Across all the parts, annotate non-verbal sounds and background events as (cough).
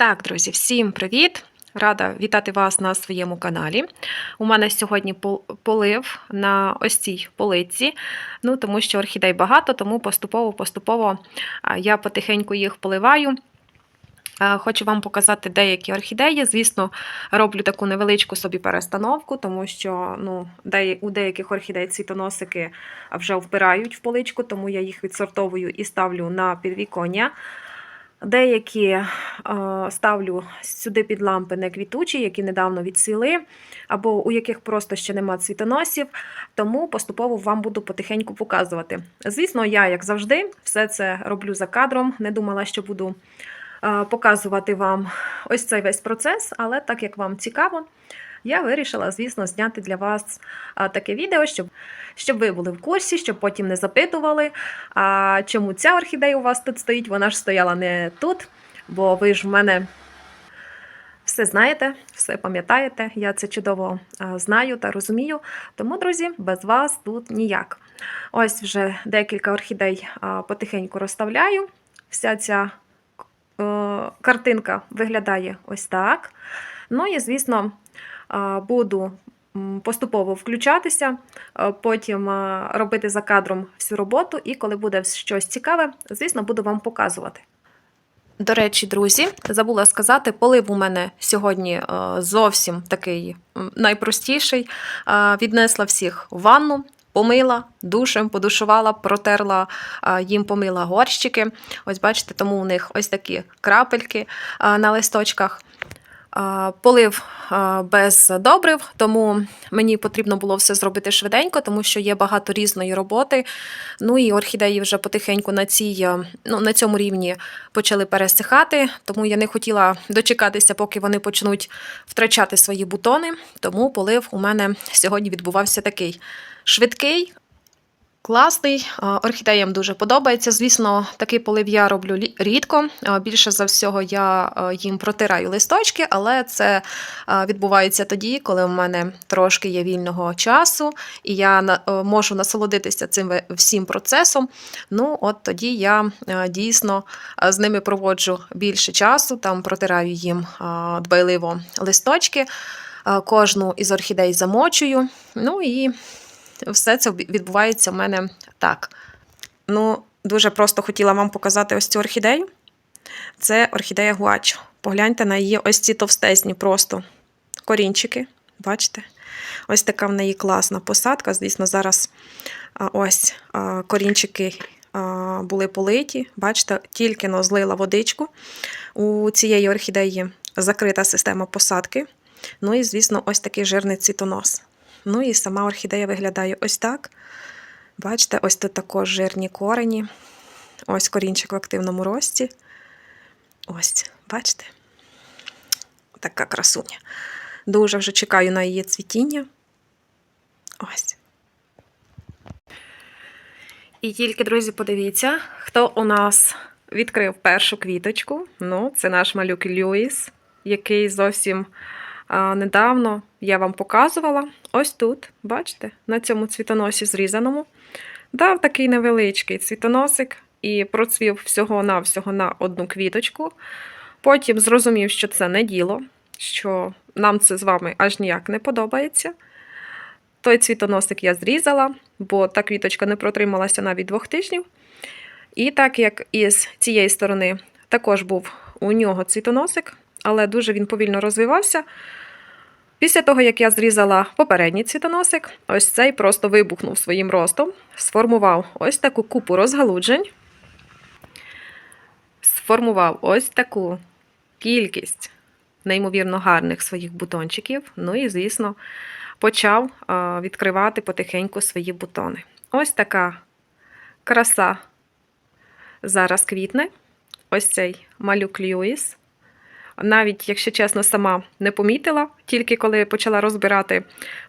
Так, друзі, всім привіт! Рада вітати вас на своєму каналі. У мене сьогодні полив на ось цій полиці, ну тому що орхідей багато, тому поступово-поступово я потихеньку їх поливаю. Хочу вам показати деякі орхідеї. Звісно, роблю таку невеличку собі перестановку, тому що ну, у деяких орхідей цвітоносики вже впирають в поличку, тому я їх відсортовую і ставлю на підвіконня. Деякі е, ставлю сюди під лампи не квітучі, які недавно відсвіли, або у яких просто ще нема цвітоносів, тому поступово вам буду потихеньку показувати. Звісно, я, як завжди, все це роблю за кадром. Не думала, що буду е, показувати вам ось цей весь процес, але так як вам цікаво, я вирішила, звісно, зняти для вас таке відео, щоб, щоб ви були в курсі, щоб потім не запитували, а чому ця орхідея у вас тут стоїть? Вона ж стояла не тут, бо ви ж в мене все знаєте, все пам'ятаєте. Я це чудово знаю та розумію. Тому, друзі, без вас тут ніяк. Ось вже декілька орхідей потихеньку розставляю. Вся ця е, картинка виглядає ось так. Ну і, звісно, буду поступово включатися, потім робити за кадром всю роботу, і коли буде щось цікаве, звісно, буду вам показувати. До речі, друзі, забула сказати, полив у мене сьогодні зовсім такий найпростіший. Віднесла всіх в ванну, помила душем, подушувала, протерла їм помила горщики. Ось бачите, тому у них ось такі крапельки на листочках. Полив без добрив, тому мені потрібно було все зробити швиденько, тому що є багато різної роботи. Ну і орхідеї вже потихеньку на, цій, е, ну, на цьому рівні почали пересихати, тому я не хотіла дочекатися, поки вони почнуть втрачати свої бутони. Тому полив у мене сьогодні відбувався такий швидкий. Класний, орхідеям дуже подобається. Звісно, такий полив я роблю рідко. Більше за всього я їм протираю листочки, але це відбувається тоді, коли в мене трошки є вільного часу, і я е, можу насолодитися цим всім процесом. Ну, от тоді я е, дійсно е, з ними проводжу більше часу, там протираю їм дбайливо листочки, кожну із орхідей замочую. Ну і все це відбувається в мене так. Ну, дуже просто хотіла вам показати ось цю орхідею. Це орхідея гуачо. Погляньте на її ось ці товстезні просто корінчики. Бачите? Ось така в неї класна посадка. Звісно, зараз ось корінчики були политі. Бачите, тільки но злила водичку. У цієї орхідеї закрита система посадки. Ну і, звісно, ось такий жирний цвітонос. Ну і сама орхідея виглядає ось так. Бачите, ось тут також жирні корені. Ось корінчик в активному рості. Ось, бачите? Така красуня. Дуже вже чекаю на її цвітіння. Ось. І тільки, друзі, подивіться, хто у нас відкрив першу квіточку. Ну, це наш малюк Льюіс, який зовсім недавно я вам показувала. Ось тут, бачите, на цьому цвітоносі зрізаному. Дав такий невеличкий цвітоносик і процвів всього-навсього на одну квіточку. Потім зрозумів, що це не діло, що нам це з вами аж ніяк не подобається. Той цвітоносик я зрізала, бо та квіточка не протрималася навіть двох тижнів. І так як із цієї сторони також був у нього цвітоносик, але дуже він повільно розвивався. Після того, як я зрізала попередній цвітоносик, ось цей просто вибухнув своїм ростом, сформував ось таку купу розгалуджень, сформував ось таку кількість неймовірно гарних своїх бутончиків. Ну і, звісно, почав відкривати потихеньку свої бутони. Ось така краса зараз квітне. Ось цей малюк Льюіс. Навіть, якщо чесно, сама не помітила, тільки коли почала розбирати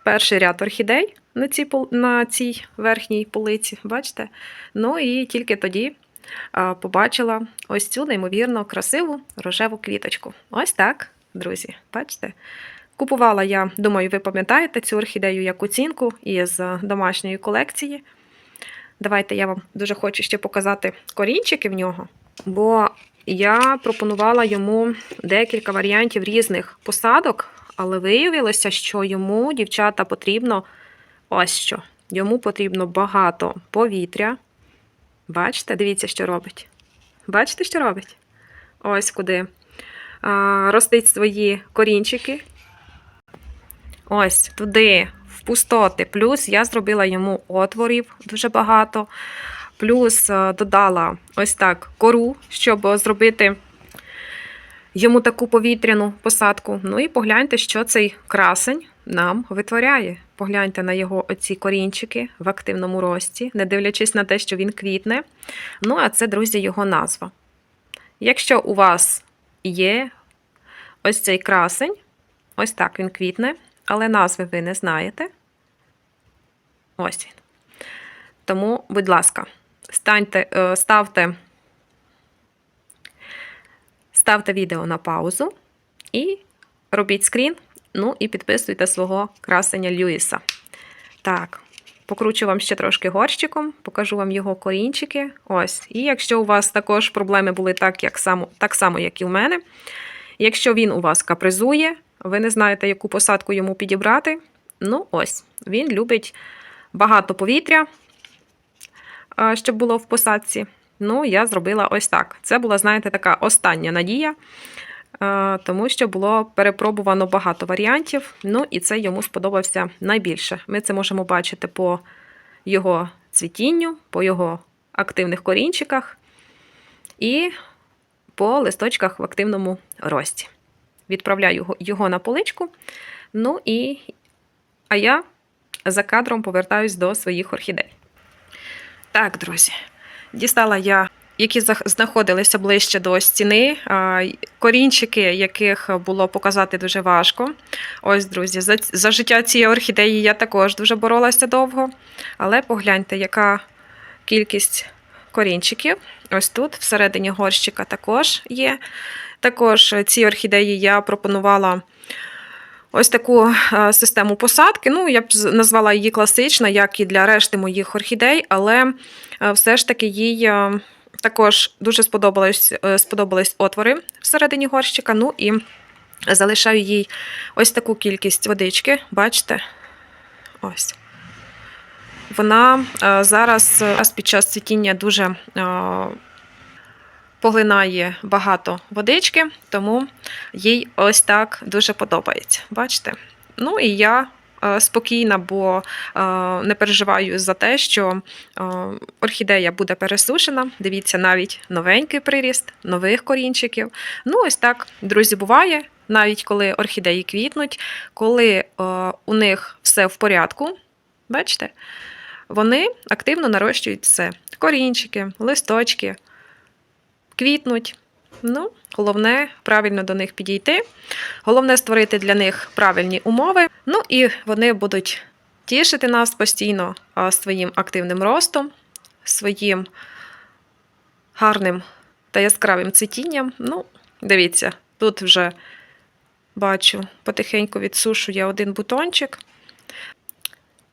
перший ряд орхідей на цій, на цій верхній полиці, бачите? Ну і тільки тоді побачила ось цю неймовірно красиву рожеву квіточку. Ось так, друзі, бачите? Купувала я, думаю, ви пам'ятаєте цю орхідею як оцінку із домашньої колекції. Давайте я вам дуже хочу ще показати корінчики в нього, бо я пропонувала йому декілька варіантів різних посадок, але виявилося, що йому, дівчата, потрібно ось що. Йому потрібно багато повітря. Бачите, дивіться, що робить. Бачите, що робить? Ось куди ростить свої корінчики. Ось туди, в пустоти. Плюс я зробила йому отворів дуже багато. Плюс е, додала ось так кору, щоб зробити йому таку повітряну посадку. Ну і погляньте, що цей красень нам витворяє. Погляньте на його оці корінчики в активному рості, не дивлячись на те, що він квітне. Ну, а це, друзі, його назва. Якщо у вас є ось цей красень, ось так він квітне, але назви ви не знаєте. Ось він. Тому, будь ласка, станьте, е, ставте, ставте відео на паузу і робіть скрін. Ну і підписуйте свого красення Льюіса. Так, покручу вам ще трошки горщиком, покажу вам його корінчики. Ось. І якщо у вас також проблеми були так, як само, так само, як і в мене. Якщо він у вас капризує, ви не знаєте, яку посадку йому підібрати. Ну, ось, він любить багато повітря, щоб було в посадці. Ну, я зробила ось так. Це була, знаєте, така остання надія, тому що було перепробувано багато варіантів. Ну, і це йому сподобався найбільше. Ми це можемо бачити по його цвітінню, по його активних корінчиках і по листочках в активному рості. Відправляю його, на поличку. Ну і а я за кадром повертаюсь до своїх орхідей. Так, друзі, дістала я, які знаходилися ближче до стіни, корінчики, яких було показати дуже важко. Ось, друзі, за, за життя цієї орхідеї я також дуже боролася довго. Але погляньте, яка кількість корінчиків. Ось тут, всередині горщика, також є. Також ці орхідеї я пропонувала ось таку е, систему посадки. Ну, я б назвала її класична, як і для решти моїх орхідей, але е, все ж таки їй е, також дуже сподобались, сподобались отвори всередині горщика. Ну і залишаю їй ось таку кількість водички. Бачите? Ось. Вона зараз під час цвітіння дуже поглинає багато водички, тому їй ось так дуже подобається. Бачите? Ну і я е, спокійна, бо е, не переживаю за те, що е, орхідея буде пересушена. Дивіться, навіть новенький приріст, нових корінчиків. Ну, ось так, друзі, буває. Навіть коли орхідеї квітнуть, коли у них все в порядку, бачите, вони активно нарощують все: корінчики, листочки, квітнуть. Ну, головне правильно до них підійти. Головне створити для них правильні умови. Ну і вони будуть тішити нас постійно своїм активним ростом, своїм гарним та яскравим цвітінням. Ну, дивіться, тут вже бачу, потихеньку відсушує один бутончик.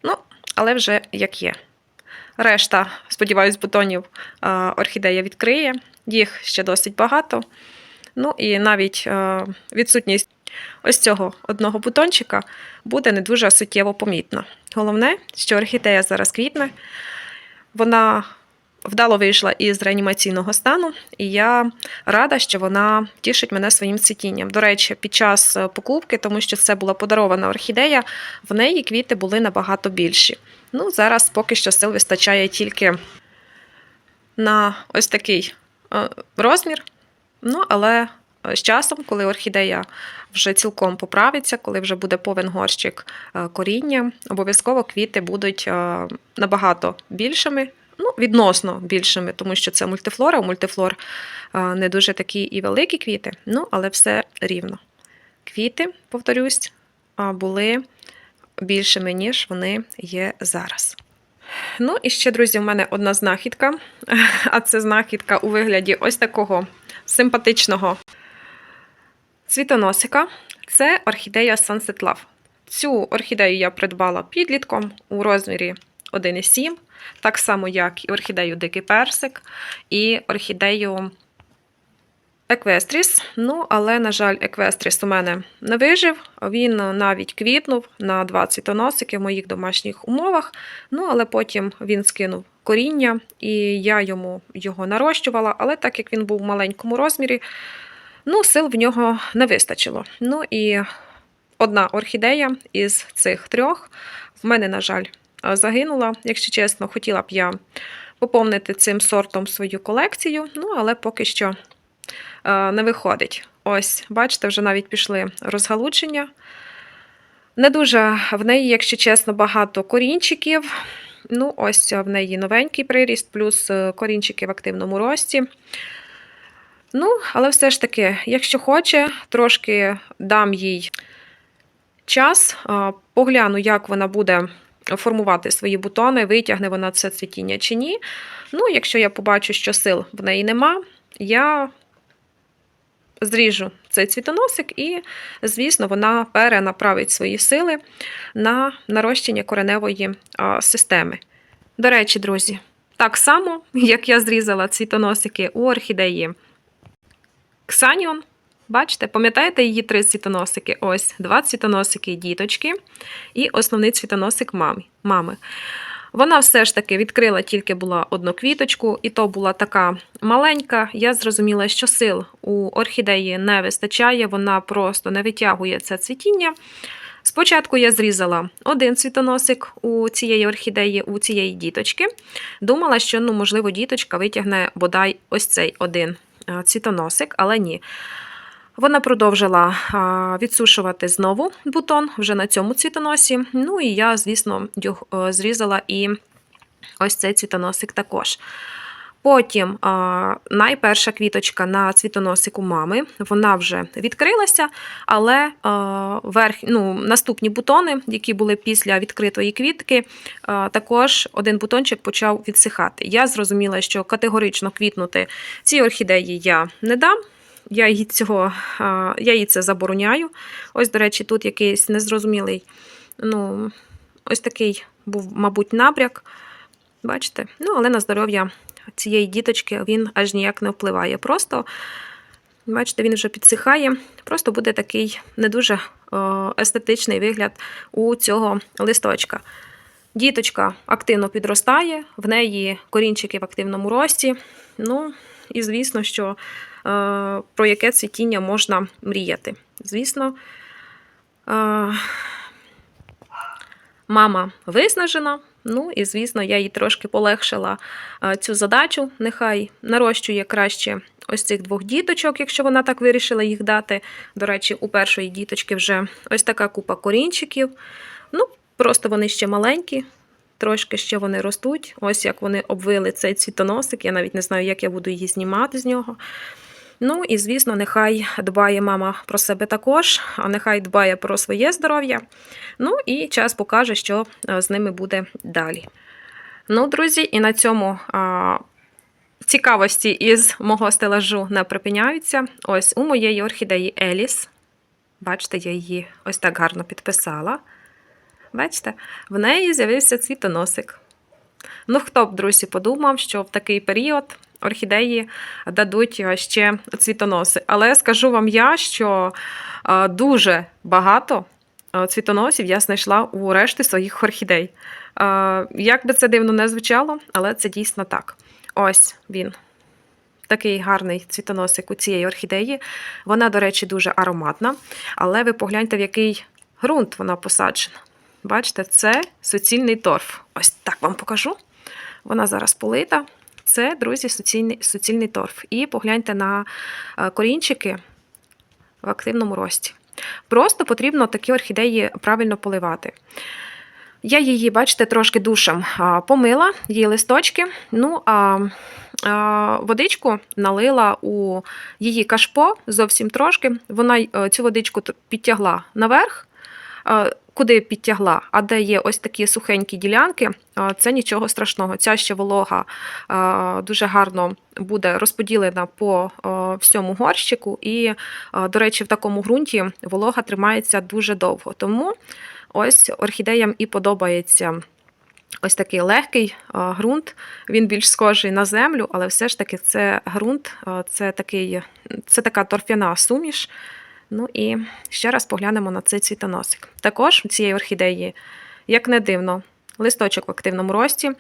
Ну, але вже як є. Решта, сподіваюсь, бутонів орхідея відкриє. Їх ще досить багато. Ну і навіть е, відсутність ось цього одного бутончика буде не дуже суттєво помітна. Головне, що орхідея зараз квітне, вона вдало вийшла із реанімаційного стану, і я рада, що вона тішить мене своїм цвітінням. До речі, під час е, покупки, тому що це була подарована орхідея, в неї квіти були набагато більші. Ну, зараз поки що сил вистачає тільки на ось такий розмір. Ну, але е, з часом, коли орхідея вже цілком поправиться, коли вже буде повен горщик е, коріння, обов'язково квіти будуть е, набагато більшими. Ну, відносно більшими, тому що це мультифлора. У мультифлор е, не дуже такі і великі квіти, ну, але все рівно. Квіти, повторюсь, е, були більшими, ніж вони є зараз. Ну і ще, друзі, в мене одна знахідка. (laughs) А це знахідка у вигляді ось такого симпатичного цвітоносика. Це орхідея Sunset Love. Цю орхідею я придбала підлітком у розмірі 1,7, так само, як і орхідею Дикий Персик, і орхідею Еквестріс. Ну, але, на жаль, еквестріс у мене не вижив. Він навіть квітнув на 20 тоносиків в моїх домашніх умовах. Ну, але потім він скинув коріння, і я йому його нарощувала. Але так як він був в маленькому розмірі, ну, сил в нього не вистачило. Ну і одна орхідея із цих трьох в мене, на жаль, загинула. Якщо чесно, хотіла б я поповнити цим сортом свою колекцію, ну, але поки що не виходить. Ось, бачите, вже навіть пішли розгалудження. Не дуже в неї, якщо чесно, багато корінчиків. Ну, ось в неї новенький приріст, плюс е, корінчики в активному рості. Ну, але все ж таки, якщо хоче, трошки дам їй час, е, погляну, як вона буде формувати свої бутони, витягне вона це цвітіння чи ні. Ну, якщо я побачу, що сил в неї нема, я зріжу цей цвітоносик, і, звісно, вона перенаправить свої сили на нарощення кореневої системи. До речі, друзі, так само, (laughs) як я зрізала цвітоносики у орхідеї Ксаніон. Бачите, пам'ятаєте її три цвітоносики? Ось два цвітоносики діточки і основний цвітоносик мами. Вона все ж таки відкрила тільки була одну квіточку, і то була така маленька. Я зрозуміла, що сил у орхідеї не вистачає, вона просто не витягує це цвітіння. Спочатку я зрізала один цвітоносик у цієї орхідеї, у цієї діточки. Думала, що, ну, можливо, діточка витягне бодай ось цей один цвітоносик, але ні. Вона продовжила відсушувати знову бутон вже на цьому цвітоносі. Ну і я, звісно, зрізала і ось цей цвітоносик також. Потім найперша квіточка на цвітоносику мами, вона вже відкрилася, але верх, ну, наступні бутони, які були після відкритої квітки, також один бутончик почав відсихати. Я зрозуміла, що категорично квітнути ці орхідеї я не дам. Я її цього, я їй це забороняю. Ось, до речі, тут якийсь незрозумілий, ну, ось такий був, мабуть, набряк. Бачите? Ну, але на здоров'я цієї діточки він аж ніяк не впливає. Просто, бачите, він вже підсихає. Просто буде такий не дуже естетичний вигляд у цього листочка. Діточка активно підростає, в неї корінчики в активному рості. Ну, і звісно, що про яке цвітіння можна мріяти. Звісно, е, мама виснажена. Ну, і, звісно, я їй трошки полегшила е, цю задачу. Нехай нарощує краще ось цих двох діточок, якщо вона так вирішила їх дати. До речі, у першої діточки вже ось така купа корінчиків. Ну, просто вони ще маленькі, трошки ще вони ростуть. Ось як вони обвили цей цвітоносик. Я навіть не знаю, як я буду її знімати з нього. Ну і, звісно, нехай дбає мама про себе також, а нехай дбає про своє здоров'я. Ну і час покаже, що е, з ними буде далі. Ну, друзі, і на цьому цікавості із мого стелажу не припиняються. Ось у моєї орхідеї Еліс. Бачите, я її ось так гарно підписала. Бачите, в неї з'явився цвітоносик. Ну, хто б, друзі, подумав, що в такий період орхідеї дадуть ще цвітоноси. Але скажу вам я, що дуже багато цвітоносів я знайшла у решти своїх орхідей. Як би це дивно не звучало, але це дійсно так. Ось він. Такий гарний цвітоносик у цієї орхідеї. Вона, до речі, дуже ароматна. Але ви погляньте, в який ґрунт вона посаджена. Бачите, це суцільний торф. Ось так вам покажу. Вона зараз полита. Це, друзі, суцільний, суцільний торф. І погляньте на е, корінчики в активному рості. Просто потрібно такі орхідеї правильно поливати. Я її, бачите, трошки душем помила, її листочки. Ну, а водичку налила у її кашпо зовсім трошки. Вона е, цю водичку підтягла наверх куди підтягла, а де є ось такі сухенькі ділянки, це нічого страшного. Ця ще волога дуже гарно буде розподілена по всьому горщику, і, до речі, в такому ґрунті волога тримається дуже довго. Тому ось орхідеям і подобається ось такий легкий ґрунт. Він більш схожий на землю, але все ж таки це ґрунт, це, такий, це така торфяна суміш. Ну і ще раз поглянемо на цей цвітоносик. Також цієї орхідеї, як не дивно, листочок в активному рості.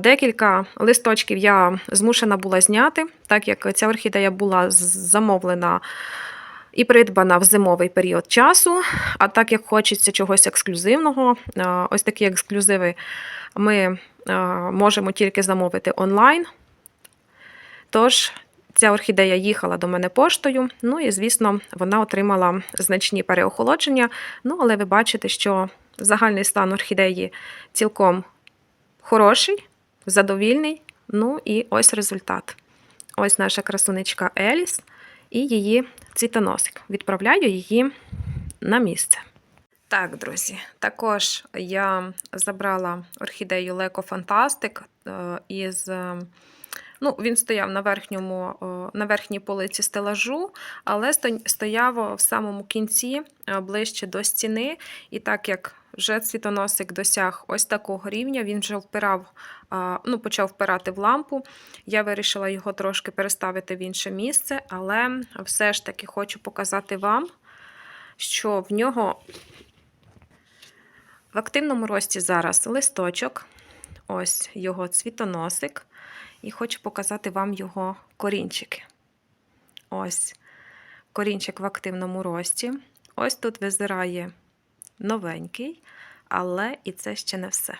Декілька листочків я змушена була зняти, так як ця орхідея була замовлена і придбана в зимовий період часу. А так як хочеться чогось ексклюзивного, ось такі ексклюзиви ми можемо тільки замовити онлайн. Тож, ця орхідея їхала до мене поштою. Ну і, звісно, вона отримала значні переохолодження. Ну, але ви бачите, що загальний стан орхідеї цілком хороший, задовільний. Ну і ось результат. Ось наша красунечка Еліс і її цвітоносик. Відправляю її на місце. Так, друзі, також я забрала орхідею Леко Фантастик е, із. Ну, він стояв на, верхньому, на верхній полиці стелажу, але стояв в самому кінці, е, ближче до стіни. І так як вже цвітоносик досяг ось такого рівня, він вже впирав, ну, почав впирати в лампу. Я вирішила його трошки переставити в інше місце, але все ж таки хочу показати вам, що в нього в активному рості зараз листочок, ось його цвітоносик, і хочу показати вам його корінчики. Ось корінчик в активному рості. Ось тут визирає новенький, але і це ще не все.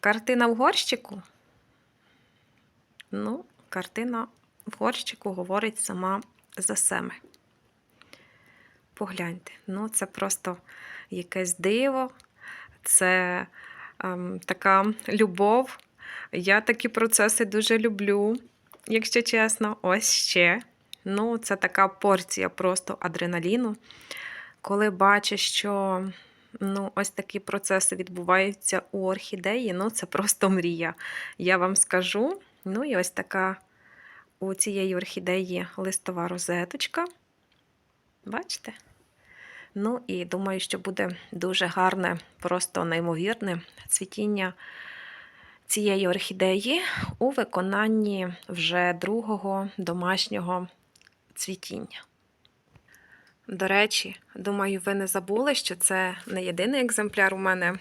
Картина в горщику. Ну, картина в горщику говорить сама за себе. Погляньте, ну це просто якесь диво, це ем, така любов. Я такі процеси дуже люблю, якщо чесно. Ось ще. Ну, це така порція просто адреналіну. Коли бачиш, що ну, ось такі процеси відбуваються у орхідеї, ну це просто мрія. Я вам скажу. Ну і ось така у цієї орхідеї листова розеточка. Бачите? Ну і думаю, що буде дуже гарне, просто неймовірне цвітіння цієї орхідеї у виконанні вже другого домашнього цвітіння. До речі, думаю, ви не забули, що це не єдиний екземпляр у мене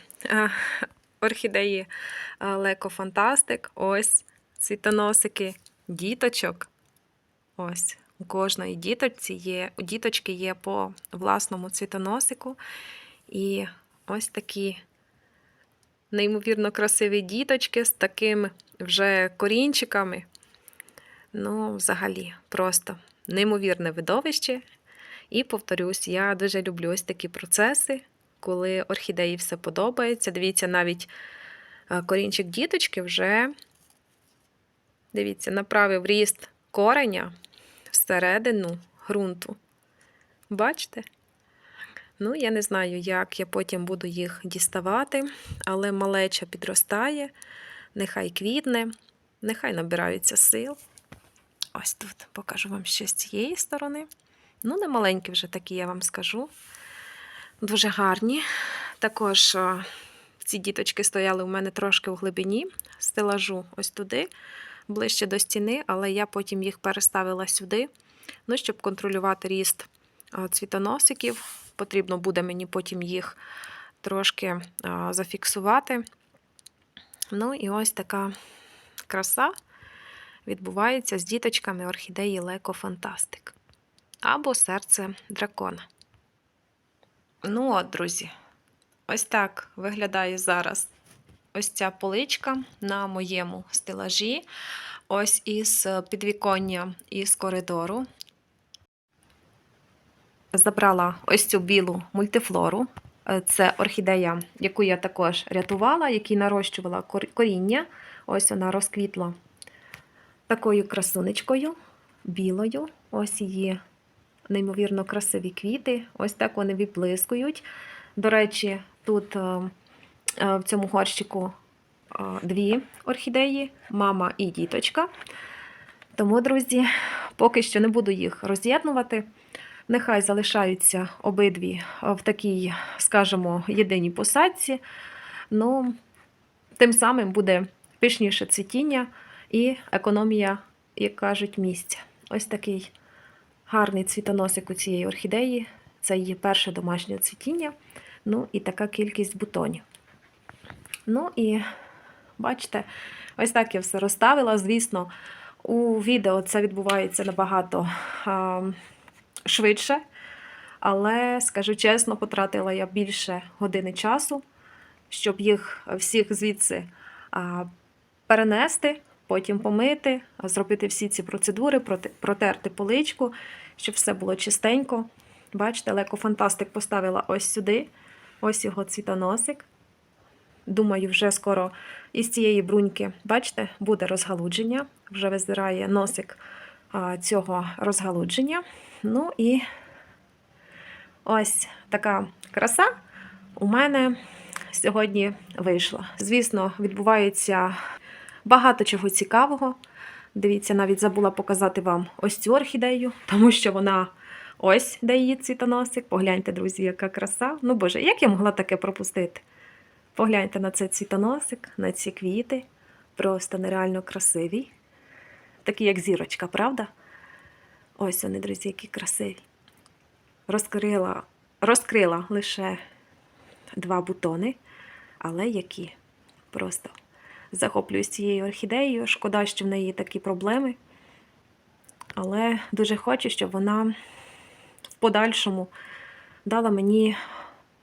орхідеї Леко Фантастик. Ось цвітоносики діточок. Ось у кожної діточці є, у діточки є по власному цвітоносику. І ось такі неймовірно красиві діточки з такими вже корінчиками. Ну, взагалі, просто неймовірне видовище. І повторюсь, я дуже люблю ось такі процеси, коли орхідеї все подобається. Дивіться, навіть е, корінчик діточки вже, дивіться, направив ріст кореня всередину ґрунту. Бачите? Ну, я не знаю, як я потім буду їх діставати, але малеча підростає, нехай квітне, нехай набираються сил. Ось тут покажу вам ще з цієї сторони. Ну, не маленькі вже такі, я вам скажу. Дуже гарні. Також ці діточки стояли у мене трошки в глибині, стелажу ось туди, ближче до стіни, але я потім їх переставила сюди. Ну, щоб контролювати ріст цвітоносиків, потрібно буде мені потім їх трошки зафіксувати. Ну, і ось така краса відбувається з діточками орхідеї Леко Фантастик або серце дракона. Ну от, друзі, ось так виглядає зараз ось ця поличка на моєму стелажі. Ось із підвіконня із коридору. Забрала ось цю білу мультифлору. Е, Це орхідея, яку я також рятувала, якій нарощувала коріння. Ось вона розквітла такою красунечкою, білою. Ось її неймовірно красиві квіти. Ось так вони виблискують. До речі, тут е, е, в цьому горщику дві орхідеї, мама і діточка. Тому, друзі, поки що не буду їх роз'єднувати. Нехай залишаються обидві в такій, скажімо, єдиній посадці. Ну, Тим самим буде пишніше цвітіння і економія, як кажуть, місця. Ось такий гарний цвітоносик у цієї орхідеї. Це її перше домашнє цвітіння. Ну і така кількість бутонів. Ну і бачите, ось так я все розставила. Звісно, у відео це відбувається набагато швидше. Але, скажу чесно, потратила я більше години часу, щоб їх всіх звідси перенести, потім помити, зробити всі ці процедури, протерти поличку, щоб все було чистенько. Бачите, Леко Фантастик поставила ось сюди, ось його цвітоносик. Думаю, вже скоро із цієї бруньки, бачите, буде розгалудження. Вже визирає носик цього розгалудження. Ну і ось така краса у мене сьогодні вийшла. Звісно, відбувається багато чого цікавого. Дивіться, навіть забула показати вам ось цю орхідею, тому що вона ось де її цвітоносик. Погляньте, друзі, яка краса. Ну боже, як я могла таке пропустити? Погляньте на цей цвітоносик, на ці квіти. Просто нереально красиві. Такі, як зірочка, правда? Ось вони, друзі, які красиві. Розкрила, розкрила лише два бутони, але які просто захоплююсь цією орхідеєю. Шкода, що в неї такі проблеми. Але дуже хочу, щоб вона в подальшому дала мені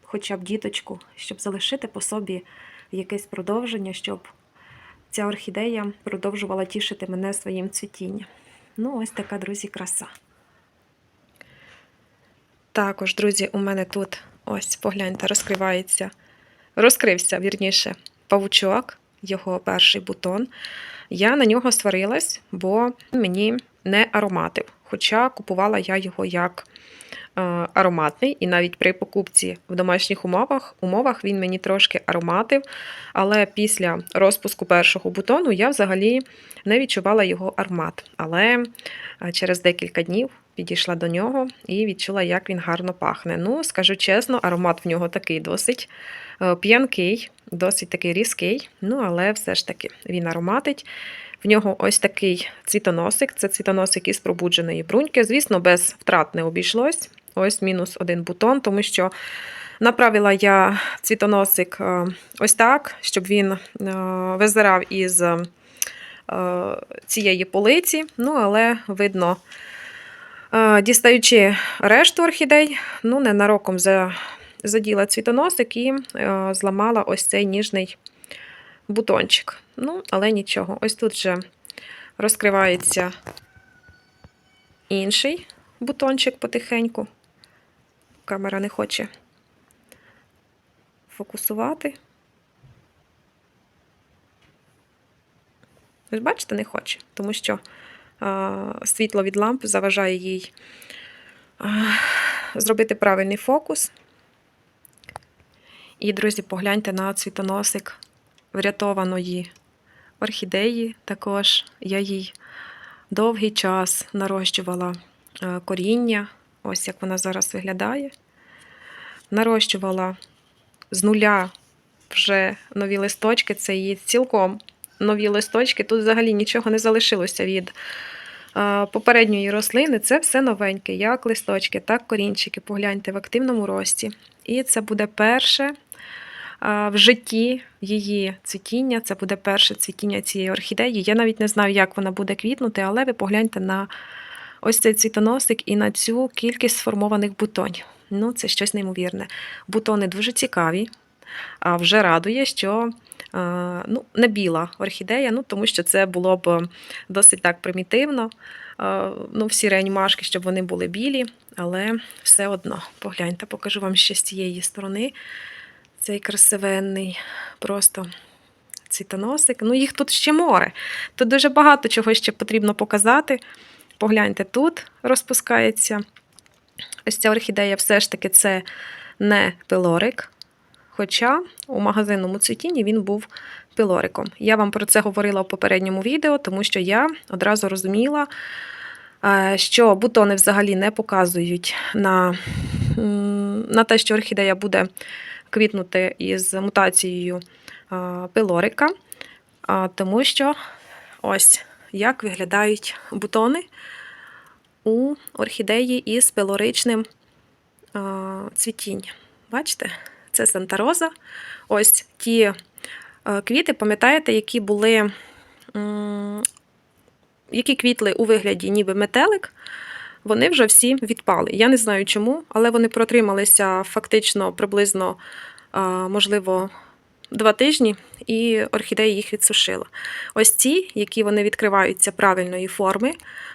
хоча б діточку, щоб залишити по собі якесь продовження, щоб ця орхідея продовжувала тішити мене своїм цвітінням. Ну, ось така, друзі, краса. Також, друзі, у мене тут ось погляньте, розкривається, розкрився, вірніше, павучок, його перший бутон. Я на нього сварилась, бо мені не ароматив. Хоча купувала я його як е, ароматний, і навіть при покупці в домашніх умовах, умовах він мені трошки ароматив. Але після розпуску першого бутону я взагалі не відчувала його аромат. Але е, через декілька днів підійшла до нього і відчула, як він гарно пахне. Ну, скажу чесно, аромат в нього такий досить е, п'янкий, досить такий різкий, ну але все ж таки він ароматить. В нього ось такий цвітоносик. Це цвітоносик із пробудженої бруньки. Звісно, без втрат не обійшлось. Ось мінус один бутон, тому що направила я цвітоносик е, ось так, щоб він е, визирав із е, цієї полиці. Ну, але видно, дістаючи решту орхідей, ну, ненароком заділа цвітоносик і зламала ось цей ніжний бутончик. Ну, але нічого. Ось тут же розкривається інший бутончик потихеньку. Камера не хоче фокусувати. Ви бачите, не хоче, тому що а, світло від ламп заважає їй а, зробити правильний фокус. І, друзі, погляньте на цвітоносик врятованої орхідеї. Також я їй довгий час нарощувала е, коріння. Ось як вона зараз виглядає. Нарощувала з нуля вже нові листочки. Це її цілком нові листочки. Тут взагалі нічого не залишилося від е, попередньої рослини. Це все новеньке, як листочки, так корінчики. Погляньте в активному рості. І це буде перше в житті її цвітіння. Це буде перше цвітіння цієї орхідеї. Я навіть не знаю, як вона буде квітнути, але ви погляньте на ось цей цвітоносик і на цю кількість сформованих бутонів. Ну, це щось неймовірне. Бутони дуже цікаві. А вже радує, що ну, не біла орхідея, ну, тому що це було б досить так примітивно. Ну, всі реанімашки, щоб вони були білі, але все одно. Погляньте, покажу вам ще з цієї сторони цей красивенний просто цвітоносик. Ну, їх тут ще море. Тут дуже багато чого ще потрібно показати. Погляньте, тут розпускається. Ось ця орхідея все ж таки це не пилорик. Хоча у магазинному цвітінні він був пилориком. Я вам про це говорила в попередньому відео, тому що я одразу розуміла, е, що бутони взагалі не показують на, на те, що орхідея буде квітнути із мутацією пилорика, тому що ось як виглядають бутони у орхідеї із пилоричним цвітінням. Бачите? Це Санта-Роза. Ось ті квіти, пам'ятаєте, які були, які квітли у вигляді ніби метелик, вони вже всі відпали. Я не знаю чому, але вони протрималися фактично приблизно, можливо, два тижні, і орхідея їх відсушила. Ось ці, які вони відкриваються правильної форми,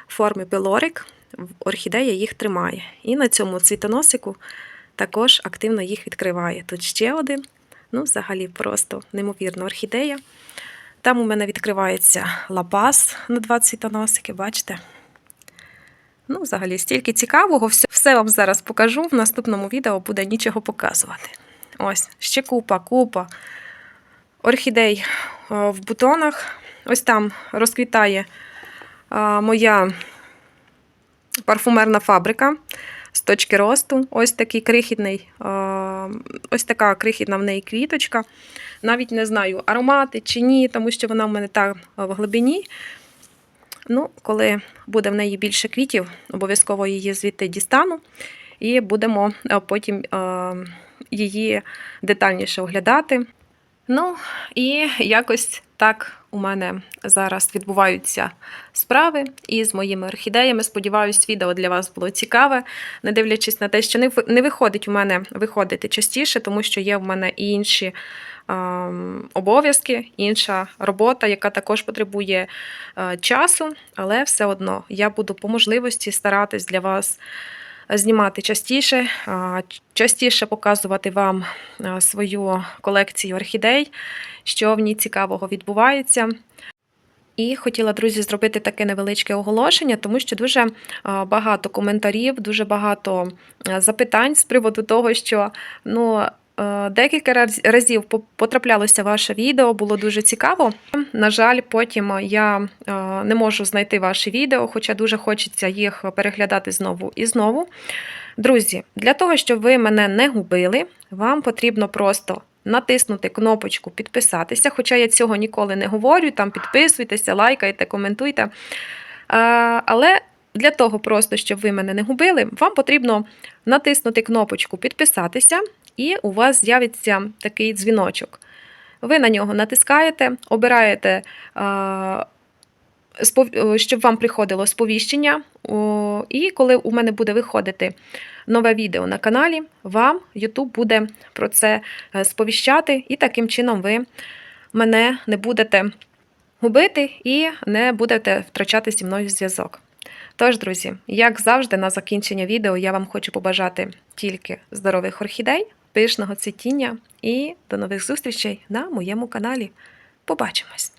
форми пилорик, орхідея їх тримає. І на цьому цвітоносику також активно їх відкриває. Тут ще один, ну, взагалі, просто неймовірна орхідея. Там у мене відкривається лапас на два цвітоносики, бачите? Ну, взагалі, стільки цікавого, все, все вам зараз покажу. В наступному відео буде нічого показувати. Ось, ще купа, купа орхідей е, в бутонах. Ось там розквітає е, моя парфумерна фабрика з точки росту. Ось такий крихітний, е, ось така крихітна в неї квіточка. Навіть не знаю, аромати чи ні, тому що вона в мене так в глибині. Ну, коли буде в неї більше квітів, обов'язково її звідти дістану, і будемо е, потім е, її детальніше оглядати. Ну, і якось так у мене зараз відбуваються справи із моїми орхідеями. Сподіваюсь, відео для вас було цікаве, не дивлячись на те, що не виходить у мене виходити частіше, тому що є в мене і інші ем, обов'язки, інша робота, яка також потребує е, часу, але все одно я буду по можливості старатись для вас знімати частіше, частіше показувати вам свою колекцію орхідей, що в ній цікавого відбувається. І хотіла, друзі, зробити таке невеличке оголошення, тому що дуже багато коментарів, дуже багато запитань з приводу того, що ну. Е, Декілька разів потраплялося ваше відео, було дуже цікаво. На жаль, потім я е, не можу знайти ваше відео, хоча дуже хочеться їх переглядати знову і знову. Друзі, для того, щоб ви мене не губили, вам потрібно просто натиснути кнопочку підписатися, хоча я цього ніколи не говорю, там підписуйтеся, лайкайте, коментуйте. Е, Але для того, просто, щоб ви мене не губили, вам потрібно натиснути кнопочку підписатися, і у вас з'явиться такий дзвіночок. Ви на нього натискаєте, обираєте, е, щоб вам приходило сповіщення. І коли у мене буде виходити нове відео на каналі, вам YouTube буде про це е, сповіщати, і таким чином ви мене не будете губити і не будете втрачати зі мною зв'язок. Тож, друзі, як завжди, на закінчення відео я вам хочу побажати тільки здорових орхідей, пишного цвітіння і до нових зустрічей на моєму каналі. Побачимось!